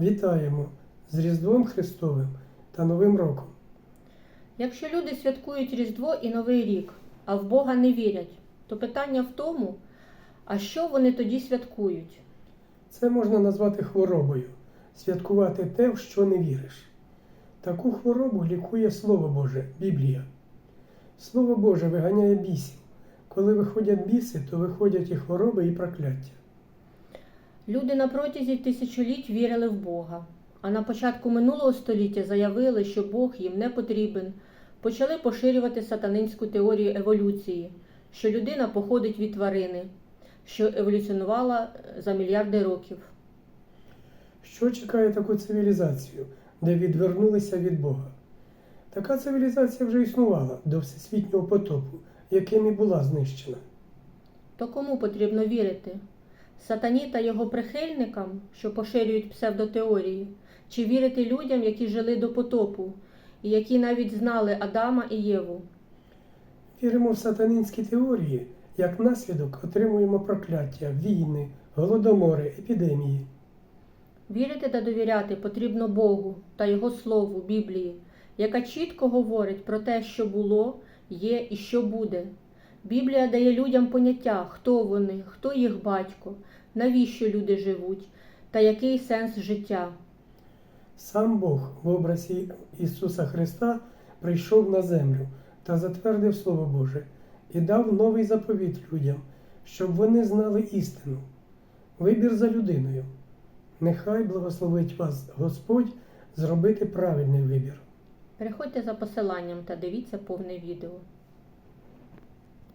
Вітаємо з Різдвом Христовим та Новим роком. Якщо люди святкують Різдво і Новий рік, а в Бога не вірять, то питання в тому, а що вони тоді святкують? Це можна назвати хворобою святкувати те, в що не віриш. Таку хворобу лікує Слово Боже, Біблія. Слово Боже виганяє бісів. Коли виходять біси, то виходять і хвороби, і прокляття. Люди на протязі тисячоліть вірили в Бога, а на початку минулого століття заявили, що Бог їм не потрібен, почали поширювати сатанинську теорію еволюції, що людина походить від тварини, що еволюціонувала е, за мільярди років. Що чекає таку цивілізацію, де відвернулися від Бога? Така цивілізація вже існувала до всесвітнього потопу, яким і була знищена. То кому потрібно вірити? Сатані та його прихильникам, що поширюють псевдотеорії, чи вірити людям, які жили до потопу, і які навіть знали Адама і Єву? Віримо в сатанинські теорії, як наслідок отримуємо прокляття, війни, голодомори, епідемії. Вірити та довіряти потрібно Богу та Його Слову, Біблії, яка чітко говорить про те, що було, є і що буде. Біблія дає людям поняття, хто вони, хто їх батько, навіщо люди живуть та який сенс життя. Сам Бог в образі Ісуса Христа прийшов на землю та затвердив Слово Боже і дав новий заповіт людям, щоб вони знали істину. Вибір за людиною. Нехай благословить вас Господь зробити правильний вибір. Переходьте за посиланням та дивіться повне відео.